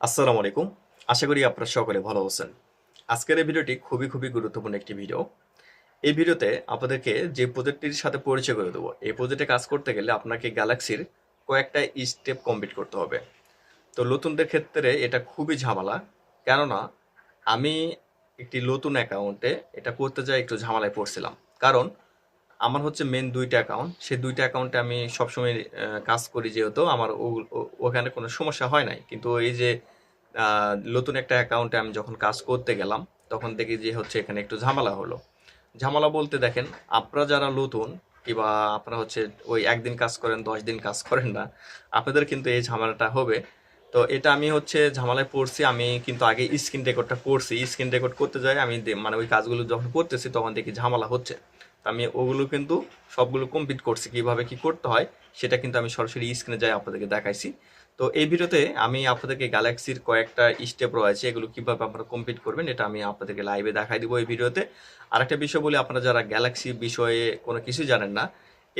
আসসালামু আলাইকুম। আশা করি আপনারা সকলে ভালো আছেন। আজকের এই ভিডিওটি খুবই খুবই গুরুত্বপূর্ণ একটি ভিডিও। এই ভিডিওতে আপনাদেরকে যে প্রজেক্টটির সাথে পরিচয় করে দেবো, এই প্রজেক্টে কাজ করতে গেলে আপনাকে গ্যালাক্সির কয়েকটা স্টেপ কমপ্লিট করতে হবে। তো নতুনদের ক্ষেত্রে এটা খুবই ঝামেলা, কেননা আমি একটি নতুন অ্যাকাউন্টে এটা করতে যাই একটু ঝামেলায় পড়ছিলাম। কারণ আমার হচ্ছে মেন দুইটা অ্যাকাউন্ট সেই দুইটা অ্যাকাউন্টে আমি সবসময় কাজ করি যেহেতু আমার ওখানে কোনো সমস্যা হয় নাই। কিন্তু এই যে নতুন একটা অ্যাকাউন্টে আমি যখন কাজ করতে গেলাম, তখন দেখি যে হচ্ছে এখানে একটু ঝামেলা হলো। ঝামেলা বলতে দেখেন, আপনারা যারা নতুন, কিংবা আপনারা হচ্ছে ওই একদিন কাজ করেন, দশ দিন কাজ করেন না, আপনাদের কিন্তু এই ঝামেলাটা হবে। তো এটা আমি হচ্ছে ঝামেলায় পড়ছি, আমি কিন্তু আগে স্ক্রিন রেকর্ডটা করছি। স্ক্রিন রেকর্ড করতে যাই, আমি মানে ওই কাজগুলো যখন করতেছি, তখন দেখি ঝামেলা হচ্ছে। আমি ওগুলো কিন্তু সবগুলো কমপ্লিট করছি, কীভাবে কি করতে হয়, সেটা কিন্তু আমি সরাসরি স্ক্রিনে যাই আপনাদেরকে দেখাইছি। তো এই ভিডিওতে আমি আপনাদেরকে গ্যালাক্সির কয়েকটা স্টেপ রয়েছে, এগুলো কীভাবে আপনারা কমপ্লিট করবেন, এটা আমি আপনাদেরকে লাইভে দেখাই দিব এই ভিডিওতে। আরেকটা বিষয় বলি, আপনারা যারা গ্যালাক্সি বিষয়ে কোনো কিছু জানেন না,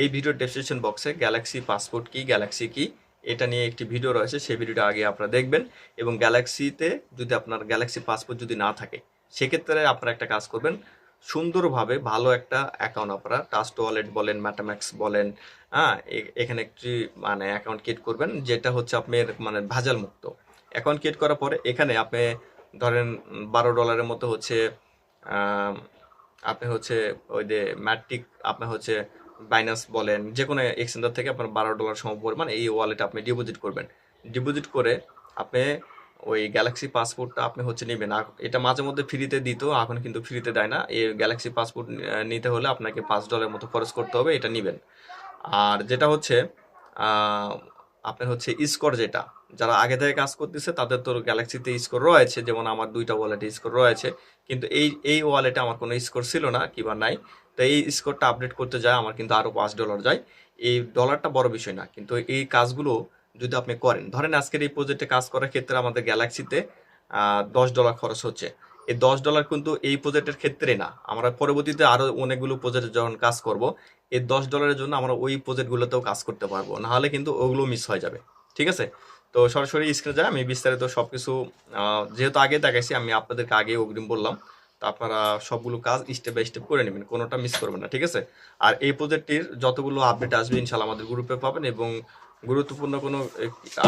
এই ভিডিওর ডেসক্রিপশন বক্সে গ্যালাক্সি পাসপোর্ট কি গ্যালাক্সি কি, এটা নিয়ে একটি ভিডিও রয়েছে, সেই ভিডিওটা আগে আপনারা দেখবেন। এবং গ্যালাক্সিতে যদি আপনার গ্যালাক্সি পাসপোর্ট যদি না থাকে, সেক্ষেত্রে আপনারা একটা কাজ করবেন সুন্দরভাবে ভালো একটা অ্যাকাউন্ট আপনারা টাস্ট ওয়ালেট বলেন ম্যাটাম্যাক্স বলেন হ্যাঁ এখানে একটি মানে অ্যাকাউন্ট ক্রিয়েট করবেন, যেটা হচ্ছে আপনার মানে ভাজাল মুক্ত। অ্যাকাউন্ট ক্রিয়েট করার পরে এখানে আপনি ধরেন বারো ডলারের মতো হচ্ছে আপনি হচ্ছে ওই যে ম্যাট্রিক আপনি হচ্ছে বাইনান্স বলেন যে কোনো এক্সচেঞ্জার থেকে আপনার বারো ডলার সম পরিমাণ এই ওয়ালেটে আপনি ডিপোজিট করবেন। ডিপোজিট করে আপনি ওই গ্যালাক্সি পাসপোর্টটা আপনি হচ্ছে নেবেন। এটা মাঝে মধ্যে ফ্রিতে দিত, এখন কিন্তু ফ্রিতে দেয় না। এই গ্যালাক্সি পাসপোর্ট নিতে হলে আপনাকে পাঁচ ডলারের মতো খরচ করতে হবে, এটা নেবেন। আর যেটা হচ্ছে আপনার হচ্ছে স্কোর যেটা, যারা আগে থেকে কাজ করতেছে, তাদের তো গ্যালাক্সিতে স্কোর রয়েছে, যেমন আমার দুইটা ওয়ালেটে স্কোর রয়েছে। কিন্তু এই এই ওয়ালেটে আমার কোনো স্কোর ছিল না কিংবা নাই। তো এই স্কোরটা আপডেট করতে যায়, আমার কিন্তু আরও পাঁচ ডলার যায়। এই ডলারটা বড় বিষয় না, কিন্তু এই কাজগুলো যদি আপনি করেন। ধরেন আজকের এই প্রজেক্টে কাজ করার ক্ষেত্রে আমাদের গ্যালাক্সিতে দশ ডলার খরচ হচ্ছে। এই দশ ডলার কিন্তু এই প্রজেক্টের ক্ষেত্রে না। আমরা পরবর্তীতে আরও অনেকগুলো প্রজেক্টে যখন কাজ করব, এই দশ ডলারের জন্য আমরা ওই প্রজেক্টগুলোতেও কাজ করতে পারব। নাহলে কিন্তু ওগুলো মিস হয়ে যাবে। ঠিক আছে? তো সরাসরি স্ক্রিনে যায় আমি বিস্তারিত সব কিছু যেহেতু আগে দেখাইছি, আমি আপনাদেরকে আগে অগ্রিম বললাম। তো আপনারা সবগুলো কাজ স্টেপ বাই স্টেপ করে নেবেন, কোনোটা মিস করবেন না। ঠিক আছে? আর এই প্রজেক্টটির যতগুলো আপডেট আসবে, ইনশাল্লাহ আমাদের গ্রুপে পাবেন এবং গুরুত্বপূর্ণ কোনো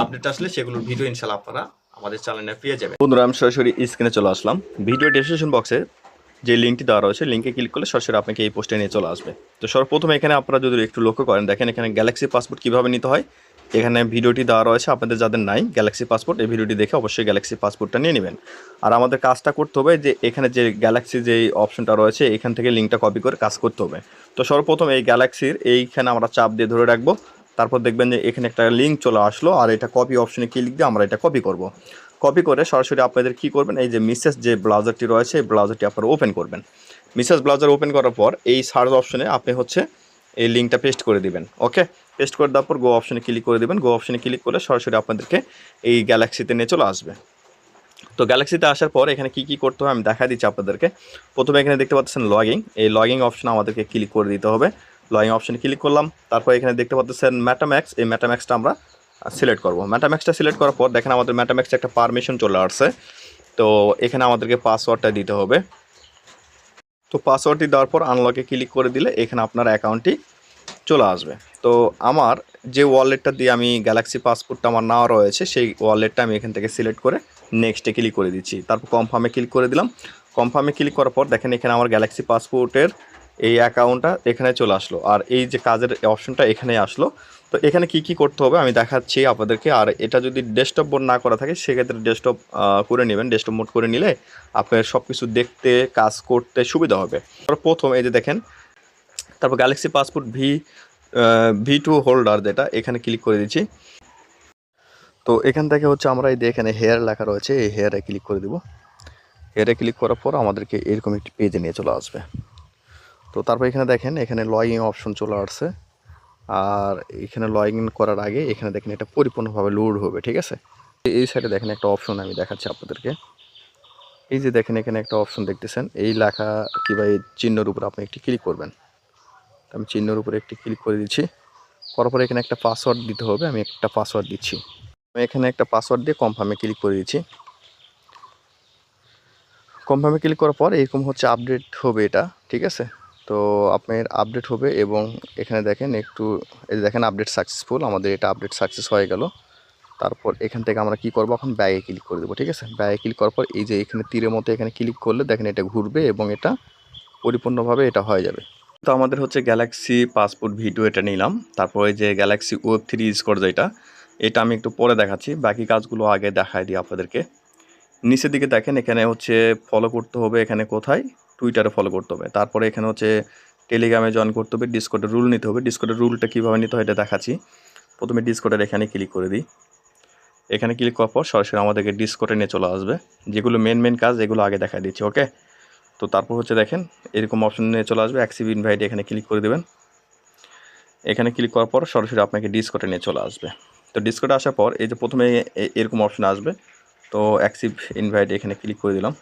আপডেট আসলে সেগুলোর ভিডিও ইনশাল্লাহ আপনারা আমাদের চ্যানেলে পেয়ে যাবেন। বন্ধুরা, আমি সরাসরি স্ক্রিনে চলে আসলাম। ভিডিও ডেসক্রিপশন বক্সে যে লিঙ্কটি দেওয়া রয়েছে লিঙ্কে ক্লিক করলে সরাসরি আপনাকে এই পোস্টে নিয়ে চলে আসবে। তো সর্বপ্রথম এখানে আপনারা যদি একটু লক্ষ্য করেন, দেখেন এখানে গ্যালাক্সি পাসপোর্ট কীভাবে নিতে হয়। এখানে ভিডিওটি দেওয়া রয়েছে, আপনাদের যাদের নাই গ্যালাক্সি পাসপোর্ট এই ভিডিওটি দেখে অবশ্যই গ্যালাক্সি পাসপোর্টটা নিয়ে নেবেন। আর আমাদের কাজটা করতে হবে যে, এখানে যে গ্যালাক্সি যে অপশনটা রয়েছে, এখান থেকে লিঙ্কটা কপি করে কাজ করতে হবে। তো সর্বপ্রথম এই গ্যালাক্সির এইখানে আমরা চাপ দিয়ে ধরে রাখব। তারপর দেখবেন যে এখানে একটা লিঙ্ক চলে আসলো, আর এটা কপি অপশনে ক্লিক দিয়ে আমরা এটা কপি করব। কপি করে সরাসরি আপনাদের কি করবেন, এই যে মিসেস যে ব্রাউজারটি রয়েছে, এই ব্রাউজারটি আপনারা ওপেন করবেন। মিসেস ব্রাউজার ওপেন করার পর এই সার্চ অপশনে আপনি হচ্ছে এই লিঙ্কটা পেস্ট করে দিবেন ওকে পেস্ট করে দেওয়ার পর গো অপশনে ক্লিক করে দিবেন গো অপশনে ক্লিক করলে সরাসরি আপনাদেরকে এই গ্যালাক্সিতে নিয়ে চলে আসবে। তো গ্যালাক্সিতে আসার পর এখানে কি কি করতে হবে আমি দেখা দিচ্ছি আপনাদেরকে। প্রথমে এখানে দেখতে পাচ্ছেন লগিং এই লগিং অপশনে আমাদেরকে ক্লিক করে দিতে হবে। লগিং অপশনে ক্লিক করলাম। তারপর এখানে দেখতে পাচ্ছেন ম্যাটাম্যাক্স এই ম্যাটাম্যাক্সটা আমরা সিলেক্ট করব। ম্যাটাম্যাক্সটা সিলেক্ট করার পর দেখেন আমাদের ম্যাটাম্যাক্সে একটা পারমিশন চলে আসছে। তো এখানে আমাদেরকে পাসওয়ার্ডটা দিতে হবে। তো পাসওয়ার্ডটি দেওয়ার পর আনলকে ক্লিক করে দিলে এখানে আপনার অ্যাকাউন্টটি চলে আসবে। তো আমার যে ওয়ালেটটা দিয়ে আমি গ্যালাক্সি পাসপোর্টটা আমার নেওয়া রয়েছে, সেই ওয়ালেটটা আমি এখান থেকে সিলেক্ট করে নেক্সটে ক্লিক করে দিচ্ছি। তারপর কনফার্মে ক্লিক করে দিলাম। কনফার্মে ক্লিক করার পর দেখেন এখানে আমার গ্যালাক্সি পাসপোর্টের এই অ্যাকাউন্টটা এখানে চলে আসলো। আর এই যে কাজের অপশনটা এখানে আসলো। তো এখানে কি কি করতে হবে আমি দেখাচ্ছি আপনাদেরকে। আর এটা যদি ডেস্কটপ মোড না করা থাকে, সেক্ষেত্রে ডেস্কটপ করে নেবেন। ডেস্কটপ মোড করে নিলে আপনার সব কিছু দেখতে, কাজ করতে সুবিধা হবে। প্রথম এই যে দেখেন, তারপর Galaxy passport V V two holder যেটা, এখানে ক্লিক করে দিচ্ছি। তো এখান থেকে হচ্ছে আমরা এই যে এখানে হেয়ার লেখা রয়েছে, এই হেয়ারে ক্লিক করে দিব। হেয়ারে ক্লিক করার পর আমাদেরকে এরকম একটি পেজে নিয়ে চলে আসবে। তো তারপর এখানে দেখেন, এখানে লগইন অপশন চলে আসছে। আর এখানে লগ ইন করার আগে এখানে দেখেন এটা পরিপূর্ণভাবে লোড হবে, ঠিক আছে? এই সাইডে দেখেন একটা অপশন আমি দেখাচ্ছি আপনাদেরকে। এই যে দেখেন এখানে একটা অপশন দেখতেছেন, এই লেখা কিংবা এই চিহ্নের উপর আপনি একটি ক্লিক করবেন। আমি চিহ্নের উপরে একটি ক্লিক করে দিচ্ছি। করার পরে এখানে একটা পাসওয়ার্ড দিতে হবে, আমি একটা পাসওয়ার্ড দিচ্ছি। আমি এখানে একটা পাসওয়ার্ড দিয়ে কনফার্মে ক্লিক করে দিচ্ছি। কনফার্মে ক্লিক করার পর এরকম হচ্ছে আপডেট হবে এটা, ঠিক আছে? তো আপনার আপডেট হবে এবং এখানে দেখেন একটু, এই দেখেন আপডেট সাকসেসফুল আমাদের এটা আপডেট সাকসেস হয়ে গেল। তারপর এখান থেকে আমরা কি করব? এখন ব্যাগে ক্লিক করে দেবো, ঠিক আছে? ব্যাগে ক্লিক করার পর এই যে এখানে তীরের মতো এখানে ক্লিক করলে দেখেন এটা ঘুরবে এবং এটা পরিপূর্ণভাবে এটা হয়ে যাবে। তো আমাদের হচ্ছে গ্যালাক্সি পাসপোর্ট ভিডিও এটা নিলাম। তারপরে যে গ্যালাক্সি ওয়েব থ্রি ইউজ করে যেটা, এটা আমি একটু পরে দেখাচ্ছি। বাকি কাজগুলো আগে দেখাই দিই আপনাদেরকে। নিচের দিকে দেখেন এখানে হচ্ছে ফলো করতে হবে এখানে কোথায়? টুইটারে ফলো করতে হবে। তারপরে এখানে হচ্ছে টেলিগ্রামে জয়েন করতে হবে ডিসকোডের রুল নিতে হবে। ডিসকোডের রুলটা কীভাবে নিতে হয় এটা দেখাচ্ছি। প্রথমে ডিসকোডের এখানে ক্লিক করে দিই। এখানে ক্লিক করার পর সরাসরি আমাদেরকে ডিসকোডে নিয়ে চলে আসবে। যেগুলো মেন মেন কাজ, এগুলো আগে দেখা দিচ্ছি ওকে তো তারপর হচ্ছে দেখেন, এরকম অপশন নিয়ে চলে আসবে। অ্যাক্সিভ ইনভাইট এখানে ক্লিক করে দেবেন। এখানে ক্লিক করার পর সরাসরি আপনাকে ডিসকোডে নিয়ে চলে আসবে। তো ডিসকোডে আসার পর এই যে প্রথমে এরকম অপশন আসবে। তো অ্যাক্সিভ ইনভাইট এখানে ক্লিক করে দিলাম।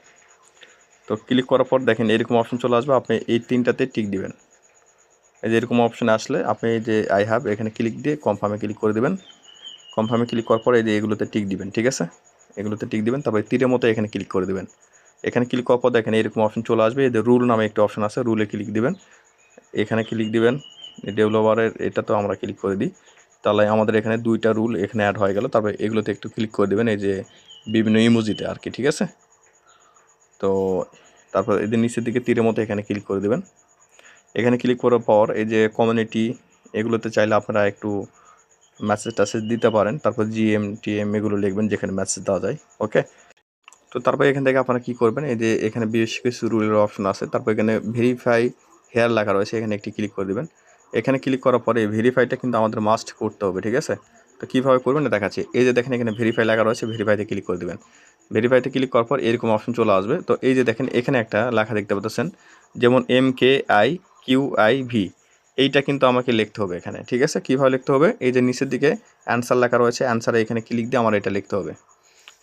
তো ক্লিক করার পর দেখেন এরকম অপশন চলে আসবে, আপনি এই তিনটাতে টিক দিবেন। এই যে এরকম অপশন আসলে আপনি এই যে আই হ্যাভ এখানে ক্লিক দিয়ে কনফার্মে ক্লিক করে দেবেন। কনফার্মে ক্লিক করার পর এই যে এগুলোতে টিক দিবেন, ঠিক আছে? এগুলোতে টিক দিবেন, তারপরে তীরের মতো এখানে ক্লিক করে দেবেন। এখানে ক্লিক করার পর দেখেন এরকম অপশন চলে আসবে, এই যে রুল নামে একটা অপশন আছে রুলে ক্লিক দিবেন। এখানে ক্লিক দিবেন ডেভেলপারের এটা তো আমরা ক্লিক করে দিই। তাহলে আমাদের এখানে দুইটা রুল এখানে অ্যাড হয়ে গেল, তারপরে এগুলোতে একটু ক্লিক করে দেবেন, এই যে বিভিন্ন ইমোজিতে আর কি, ঠিক আছে? তো তারপর এদের নিচের দিকে তীরের মতো এখানে ক্লিক করে দেবেন। এখানে ক্লিক করার পর এই যে কমিউনিটি এগুলোতে চাইলে আপনারা একটু মেসেজ টাসেজ দিতে পারেন। তারপর জিএম টিএম এগুলো লিখবেন যেখানে মেসেজ দেওয়া যায় ওকে তো তারপর এখান থেকে আপনারা কী করবেন? এই যে এখানে বেশ কিছু রুলের অপশন আছে। তারপর এখানে ভেরিফাই হেয়ার লেখা রয়েছে। এখানে একটি ক্লিক করে দেবেন। এখানে ক্লিক করার পরে ভেরিফাইটা কিন্তু আমাদের মাস্ট করতে হবে, ঠিক আছে? তো কীভাবে করবেন এটা দেখাচ্ছি। এই যে দেখেন এখানে ভেরিফাই লেখা রয়েছে ভেরিফাইতে ক্লিক করে দেবেন। ভেরিফাইতে ক্লিক করার পর এরকম অপশন চলে আসবে। তো এই যে দেখেন এখানে একটা লেখা দেখতে পাচ্ছেন, যেমন M K I Q I V এইটা কিন্তু আমাকে লিখতে হবে এখানে, ঠিক আছে? কীভাবে লিখতে হবে? এই যে নিচের দিকে অ্যান্সার লেখা রয়েছে অ্যান্সারে এখানে ক্লিক দিয়ে আমার এটা লিখতে হবে,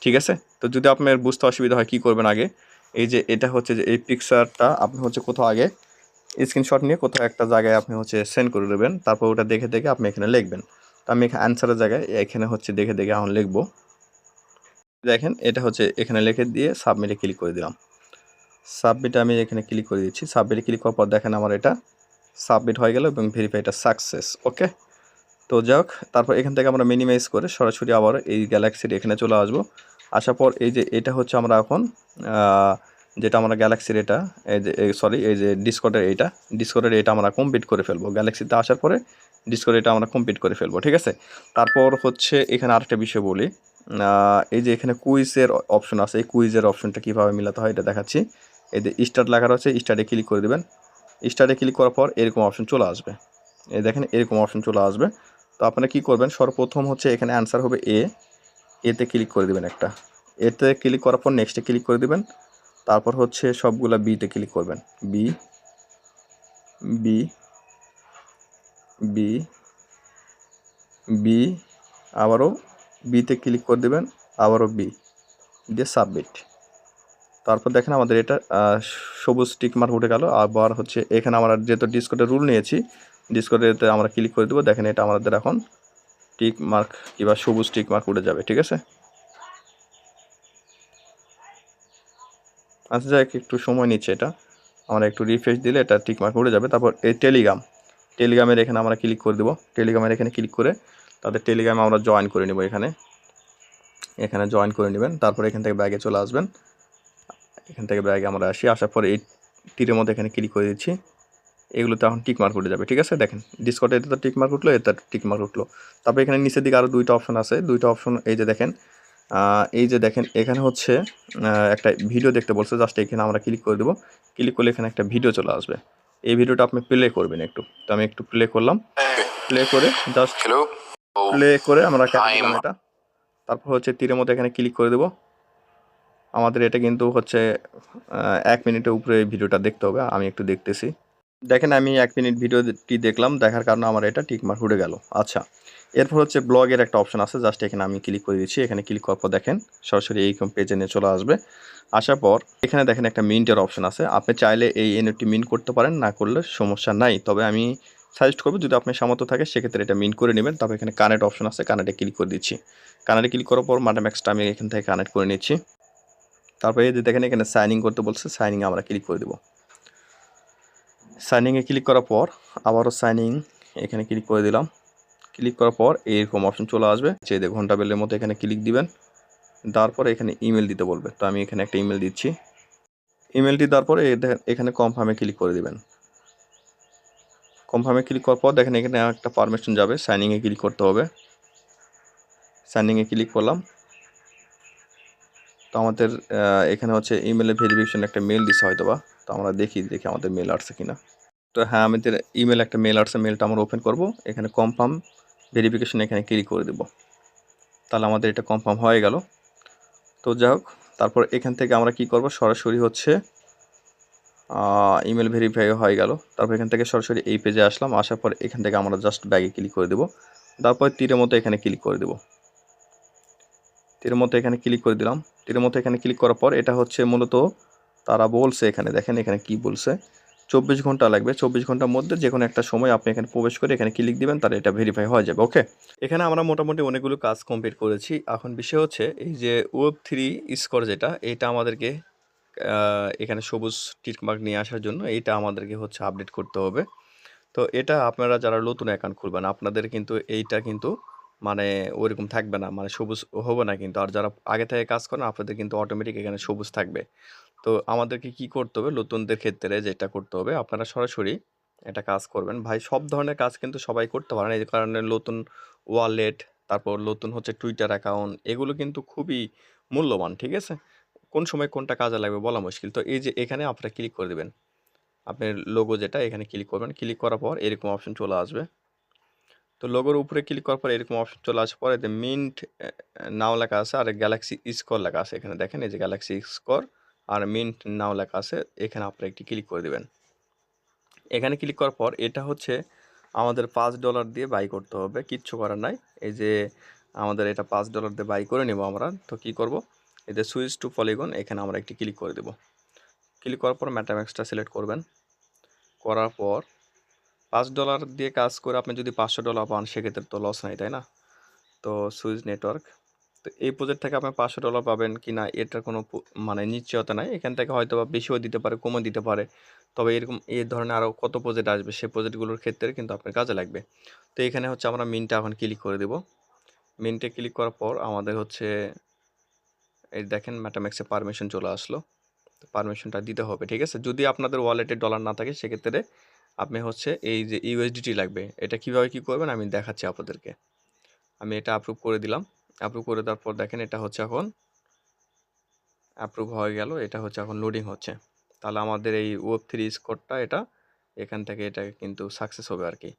ঠিক আছে? তো যদি আপনার বুঝতে অসুবিধা হয় কী করবেন আগে, এই যে এটা হচ্ছে যে এই পিকচারটা আপনি হচ্ছে কোথাও আগে স্ক্রিনশট নিয়ে কোথাও একটা জায়গায় আপনি হচ্ছে সেন্ড করে দেবেন, তারপর ওটা দেখে দেখে আপনি এখানে লিখবেন। তো আমি অ্যান্সারের জায়গায় এখানে হচ্ছে দেখে দেখে এখন লিখব। দেখেন, এটা হচ্ছে এখানে লিখে দিয়ে সাবমিটে ক্লিক করে দিলাম। সাবমিটে আমি এখানে ক্লিক করে দিচ্ছি। সাবমিটে ক্লিক করার পর দেখেন আমার এটা সাবমিট হয়ে গেল এবং ভেরিফাইটা সাকসেস ওকে তো যাক, তারপর এখান থেকে আমরা মিনিমাইজ করে সরাসরি আবার এই গ্যালাক্সির এখানে চলে আসব। আসার পর এই যে এটা হচ্ছে আমরা এখন যেটা আমরা গ্যালাক্সির এটা, এই যে সরি এই যে ডিসকোডের এইটা ডিসকোডের এটা আমরা কমপ্লিট করে ফেলব। গ্যালাক্সিতে আসার পরে ডিসকোড এটা আমরা কমপ্লিট করে ফেলব, ঠিক আছে? তারপর হচ্ছে এখানে আরেকটা বিষয় বলি। এই যে এখানে কুইজের অপশন আছে, এই কুইজের অপশনটা কীভাবে মিলাতে হয় এটা দেখাচ্ছি। এই যে স্টার্ট লেখা রয়েছে স্টার্টে ক্লিক করে দেবেন। স্টার্টে ক্লিক করার পর এরকম অপশন চলে আসবে। এই দেখেন, এরকম অপশন চলে আসবে। তো আপনারা কী করবেন, সর্বপ্রথম হচ্ছে এখানে অ্যান্সার হবে এ এতে ক্লিক করে দেবেন একটা। এতে ক্লিক করার পর নেক্সটে ক্লিক করে দেবেন। তারপর হচ্ছে সবগুলা বিতে ক্লিক করবেন। বি বি বি বি আবারও বিতে ক্লিক করে দেবেন, আবারও বি দিয়ে সাবমিট তারপর দেখেন আমাদের এটা সবুজ টিক মার্ক উঠে গেল, আবার হচ্ছে এখানে আমরা যেহেতু ডিসকোডের রুল নিয়েছি ডিসকোডেতে আমরা ক্লিক করে দেবো। দেখেন এটা আমাদের এখন টিক মার্ক কিংবা সবুজ টিক মার্ক উঠে যাবে, ঠিক আছে? আচ্ছা যাক একটু সময় নিচ্ছে এটা। আমরা একটু রিফ্রেশ দিলে এটা টিক মার্ক উঠে যাবে। তারপর এই টেলিগ্রাম টেলিগ্রামের এখানে আমরা ক্লিক করে দেবো। টেলিগ্রামের এখানে ক্লিক করে তাদের টেলিগ্রামে আমরা জয়েন করে নেব এখানে। এখানে জয়েন করে নেবেন। তারপর এখান থেকে ব্যাগে চলে আসবেন। এখান থেকে ব্যাগে আমরা আসি। আসার পরে এই তীরের মধ্যে এখানে ক্লিক করে দিচ্ছি। এগুলোতে এখন টিকমার্ক উঠে যাবে। ঠিক আছে? দেখেন ডিসকটে এতে তো টিকমার্ক উঠল, এতে টিক মার্ক উঠল। তারপর এখানে নিচের দিকে আরও দুইটা অপশন আছে। দুইটা অপশন এই যে দেখেন এই যে দেখেন এখানে হচ্ছে একটা ভিডিও দেখতে বলছে জাস্ট এখানে আমরা ক্লিক করে দেবো। ক্লিক করলে এখানে একটা ভিডিও চলে আসবে। এই ভিডিওটা আপনি প্লে করবেন একটু। তো আমি একটু প্লে করলাম। প্লে করে জাস্ট প্লে করে আমরা কেটে এটা। তারপর হচ্ছে তীরের মধ্যে এখানে ক্লিক করে দেবো। আমাদের এটা কিন্তু হচ্ছে এক মিনিটের উপরে ভিডিওটা দেখতে হবে। আমি একটু দেখতেছি। দেখেন আমি এক মিনিট ভিডিওটি দেখলাম, দেখার কারণে আমার এটা টিকমার্ক উঠে গেল। আচ্ছা এরপর হচ্ছে ব্লগের একটা অপশন আছে, জাস্ট এখানে আমি ক্লিক করে দিচ্ছি। এখানে ক্লিক করার পর দেখেন, সরাসরি এই পেজে নিয়ে চলে আসবে। আসার পর এখানে দেখেন একটা মিন্টের অপশন আছে। আপনি চাইলে এই এনএফটি মিন্ট করতে পারেন, না করলে সমস্যা নাই। তবে আমি সাজেস্ট করব, যদি আপনি সামর্থ্য থাকে, সেক্ষেত্রে এটা মিন করে নেবেন। তবে এখানে কানেক্ট অপশন আছে কানেক্টে ক্লিক করে দিচ্ছি। কানেক্টে ক্লিক করার পর মাটাম্যাক্সটা আমি এখান থেকে কানেক্ট করে নিচ্ছি। তারপরে এই যে দেখেন, এখানে সাইনিং করতে বলছে সাইনিং আমরা ক্লিক করে দেবো। সাইনিংয়ে ক্লিক করার পর আবারও সাইনিং এখানে ক্লিক করে দিলাম। ক্লিক করার পর এরকম অপশন চলে আসবে। যে যে ঘণ্টা বেলের মতো এখানে ক্লিক দিবেন। তারপরে এখানে ইমেল দিতে বলবে। তো আমি এখানে একটা ইমেল দিচ্ছি। ইমেলটি দেওয়ার পরে এখানে কনফার্মে ক্লিক করে দিবেন। কনফার্মে ক্লিক করার পর দেখেন এখানে একটা পারমিশন যাবে। সাইনিংয়ে ক্লিক করতে হবে। সাইনিংয়ে ক্লিক করলাম। তো আমাদের এখানে হচ্ছে ইমেলের ভেরিফিকেশন একটা মেল দিছে হয়তো বা তো আমরা দেখি দেখি আমাদের মেল আসছে কিনা। তো হ্যাঁ আমাদের ইমেল একটা মেল আসছে মেলটা আমরা ওপেন করব। এখানে কনফার্ম ভেরিফিকেশন এখানে ক্লিক করে দেব। তাহলে আমাদের এটা কনফার্ম হয়ে গেল। তো যাই হোক, তারপর এখান থেকে আমরা কি করব? সরাসরি হচ্ছে ইমেল ভেরিফাই হয়ে গেল। তারপর এখান থেকে সরাসরি এই পেজে আসলাম। আসার পর এখান থেকে আমরা জাস্ট ব্যাগে ক্লিক করে দেব। তারপর তীরের মতো এখানে ক্লিক করে দেব। তীরের মতো এখানে ক্লিক করে দিলাম। তীরের মতো এখানে ক্লিক করার পর এটা হচ্ছে মূলত তারা বলছে এখানে, দেখেন এখানে কি বলছে? চব্বিশ ঘণ্টা লাগবে। চব্বিশ ঘণ্টার মধ্যে যে কোনো একটা সময় আপনি এখানে প্রবেশ করে এখানে ক্লিক দিবেন, তাহলে এটা ভেরিফাই হয়ে যাবে ওকে এখানে আমরা মোটামুটি অনেকগুলো কাজ কমপ্লিট করেছি। এখন বিষয় হচ্ছে, এই যে ওয়েব থ্রি স্কোর যেটা, এটা আমাদেরকে এখানে সবুজ টিকমার্ক নিয়ে আসার জন্য এইটা আমাদেরকে হচ্ছে আপডেট করতে হবে। তো এটা আপনারা যারা নতুন অ্যাকাউন্ট খুলবেন, আপনাদের কিন্তু এইটা কিন্তু মানে ওইরকম থাকবে না মানে সবুজ হবে না কিন্তু। আর যারা আগে থেকে কাজ করেন, আপনাদের কিন্তু অটোমেটিক এখানে সবুজ থাকবে। তো আমাদেরকে কি করতে হবে? নতুনদের ক্ষেত্রে যেটা করতে হবে, আপনারা সরাসরি এটা কাজ করবেন। ভাই, সব ধরনের কাজ কিন্তু সবাই করতে পারেন এই কারণে নতুন ওয়ালেট, তারপর নতুন হচ্ছে টুইটার অ্যাকাউন্ট এগুলো কিন্তু খুবই মূল্যবান, ঠিক আছে? কোন সময় কোনটা কাজে লাগবে বলা মুশকিল। তো এই যে এখানে আপনারা ক্লিক করে দেবেন। আপনার লোগো যেটা, এখানে ক্লিক করবেন। ক্লিক করার পর এরকম অপশন চলে আসবে। তো লোগোর উপরে ক্লিক করার পর এরকম অপশন চলে আসার পরে মিন্ট নাও লেখা আছে আর গ্যালাক্সি স্কোর লেখা আছে এখানে। দেখেন এই যে গ্যালাক্সি স্কোর আর মিন্ট নাও লেখা আছে, এখানে আপনারা একটি ক্লিক করে দেবেন। এখানে ক্লিক করার পর এটা হচ্ছে আমাদের পাঁচ ডলার দিয়ে বাই করতে হবে, কিচ্ছু করার নাই। এই যে আমাদের এটা পাঁচ ডলার দিয়ে বাই করে নেব আমরা, তো কি করব? যে সুইচ টু পলিগন এখানে আমরা একটি ক্লিক করে দেব। ক্লিক করার পর ম্যাটাম্যাক্সটা সিলেক্ট করবেন। করার পর পাঁচ ডলার দিয়ে কাজ করে আপনি যদি পাঁচশো ডলার পান, সেক্ষেত্রে তো লস নাই, তাই না? তো সুইচ নেটওয়ার্ক তো এই প্রজেক্ট থেকে আপনি পাঁচশো ডলার পাবেন কি না, এটার কোনো মানে নিশ্চয়তা নাই। এখান থেকে হয়তো বা বেশিও দিতে পারে, কমও দিতে পারে। তবে এরকম এই ধরনের আরও কত প্রজেক্ট আসবে সেই প্রজেক্টগুলোর ক্ষেত্রে কিন্তু আপনার কাজে লাগবে। তো এখানে হচ্ছে আমরা মিনটা এখন ক্লিক করে দেব। মিনটে ক্লিক করার পর আমাদের হচ্ছে, এই দেখেন ম্যাটাম্যাক্সে পারমিশন চলে আসলো। তো পারমিশনটা দিতে হবে, ঠিক আছে? যদি আপনাদের ওয়ালেটে ডলার না থাকে, সেক্ষেত্রে আপনি হচ্ছে এই যে ইউএসডিটি লাগবে। এটা কীভাবে কি করবেন আমি দেখাচ্ছি আপনাদেরকে। আমি এটা অ্যাপ্রুভ করে দিলাম। অ্যাপ্রুভ করে দেওয়ার পর দেখেন এটা হচ্ছে এখন অ্যাপ্রুভ হয়ে গেল, এটা হচ্ছে এখন লোডিং হচ্ছে। তাহলে আমাদের এই ওয়েব থ্রি স্কোরটা এটা এখান থেকে এটা কিন্তু সাকসেস হবে আর কি।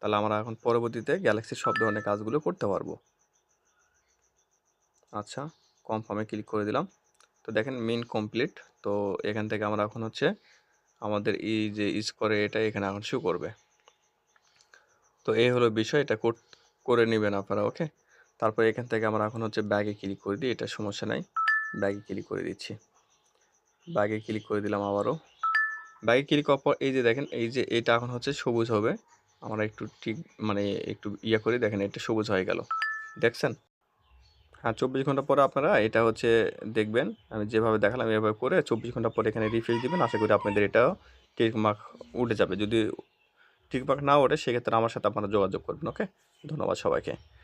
তাহলে আমরা এখন পরবর্তীতে গ্যালাক্সির সব ধরনের কাজগুলো করতে পারব। আচ্ছা কনফার্মে ক্লিক করে দিলাম। তো দেখেন মেন কমপ্লিট তো এখান থেকে আমরা এখন হচ্ছে আমাদের এই যে স্কোরে এটা এখানে এখন শো করবে। তো এই হলো বিষয়, এটা করে নেবেন আপনারা ওকে তারপর এখান থেকে আমরা এখন হচ্ছে ব্যাগে ক্লিক করে দিই, এটা সমস্যা নাই। ব্যাগে ক্লিক করে দিচ্ছি। ব্যাগে ক্লিক করে দিলাম আবারও। ব্যাগে ক্লিক করার পর এই যে দেখেন, এই যে এটা এখন হচ্ছে সবুজ হবে। আমরা একটু ঠিক মানে একটু ইয়ে করে দেখেন, এটা সবুজ হয়ে গেল। দেখছেন? হ্যাঁ চব্বিশ ঘণ্টা পরে আপনারা এটা হচ্ছে দেখবেন। আমি যেভাবে দেখালাম এভাবে করে চব্বিশ ঘণ্টা পরে এখানে রিফ্রেশ দেবেন। আশা করি আপনাদের এটাও টিক মার্ক উঠে যাবে। যদি টিক মার্ক না ওঠে, সেক্ষেত্রে আমার সাথে আপনারা যোগাযোগ করবেন ওকে ধন্যবাদ সবাইকে।